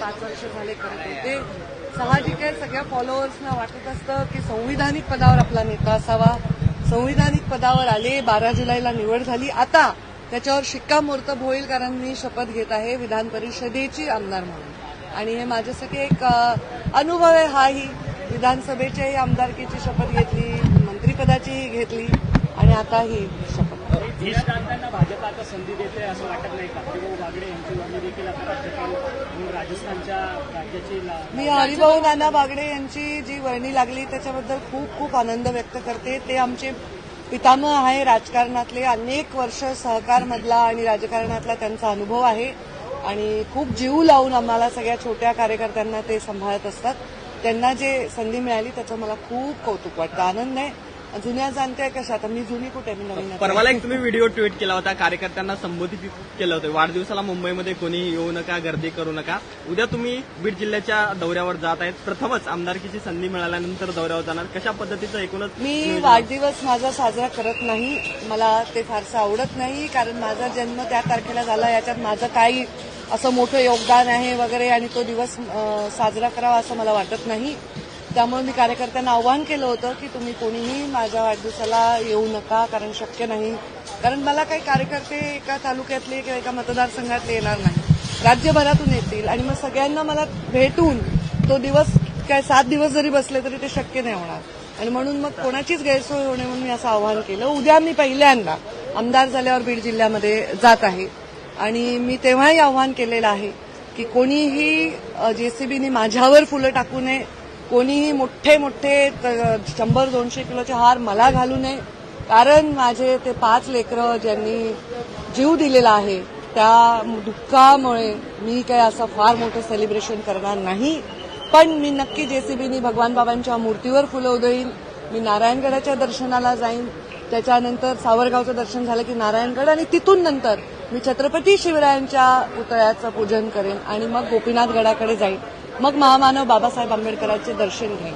पाच वर्ष झाले करत होते. साहजिक आहे सगळ्या फॉलोअर्सना वाटत असतं की संविधानिक पदावर आपला नेता असावा. संविधानिक पदावर आले बारा जुलैला निवड झाली. आता त्याच्यावर शिक्कामोर्तब होईल कारण मी शपथ घेत आहे विधान परिषदेची आमदार म्हणून. आणि हे माझ्यासाठी एक अनुभव आहे हाही. विधानसभेच्याही आमदारकीची शपथ घेतली मंत्रिपदाचीही घेतली आणि आता ही शपथ भाजप आता संधी देते असं वाटत नाही का? हरिभाऊ बागडे यांची वर्णी देखील आता राजस्थानच्या राज्याची मी हरिभाऊ नाना बागडे यांची जी वर्णी लागली त्याच्याबद्दल खूप खूप आनंद व्यक्त करते. ते आमचे पितामह आहे राजकारणातले. अनेक वर्ष सहकारमधला आणि राजकारणातला त्यांचा अनुभव आहे. आणि खूप जीव लावून आम्हाला सगळ्या छोट्या कार्यकर्त्यांना ते सांभाळत असतात. त्यांना जे संधी मिळाली त्याचं मला खूप कौतुक वाटतं. आनंद आहे. जुन्या जाणत्या कशा? आता मी जुनी कुठे मी नवीन आहे. परवाला एक तुम्ही व्हिडिओ ट्विट केला होता कार्यकर्त्यांना संबोधित केलं होतं. वाढदिवसाला मुंबईमध्ये कोणी येऊ नका गर्दी करू नका. उद्या तुम्ही बीड जिल्ह्याच्या दौऱ्यावर जात आहेत. प्रथमच आमदारकीची संधी मिळाल्यानंतर दौऱ्यावर जाणार. कशा पद्धतीचं एकूणच मी वाढदिवस माझा साजरा करत नाही. मला ते फारसं आवडत नाही कारण माझा जन्म त्या तारखेला झाला. याच्यात माझं काही असं मोठं योगदान आहे वगैरे आणि तो दिवस अं, साजरा करावा असं मला वाटत नाही. त्यामुळे मी कार्यकर्त्यांना आव्हान केलं होतं की तुम्ही कोणीही माझ्या वाढदिवसाला येऊ नका कारण शक्य नाही. कारण मला काही कार्यकर्ते एका तालुक्यातले किंवा एका मतदारसंघातले येणार नाही. राज्यभरातून येतील आणि मग सगळ्यांना मला भेटून तो दिवस काय सात दिवस जरी बसले तरी ते शक्य नाही होणार. आणि म्हणून मग कोणाचीच गैरसोय होणे म्हणून मी असं आवाहन केलं. उद्या मी पहिल्यांदा आमदार झाल्यावर बीड जिल्ह्यामध्ये जात आहे. आणि मी तेव्हाही आव्हान केलेलं आहे की कोणीही जेसीबीने माझ्यावर फुलं टाकू नये कोणीही मोठे मोठे शंभर दोनशे किलोचे हार मला घालू नये. कारण माझे ते पाच लेकरं ज्यांनी जीव दिलेला आहे त्या दुःखामुळे मी काही असं फार मोठं सेलिब्रेशन करणार नाही. पण मी नक्की जेसीबीनी भगवान बाबांच्या मूर्तीवर फुलं उधळीन मी नारायणगडाच्या दर्शनाला जाईन. त्याच्यानंतर सावरगावचं दर्शन झालं की नारायणगड आणि तिथून नंतर मी छत्रपती शिवरायांच्या पुतळ्याचं पूजन करेन आणि मग गोपीनाथ गडाकडे जाईन. मग महामानव बाबासाहेब आंबेडकरांचे दर्शन घेईन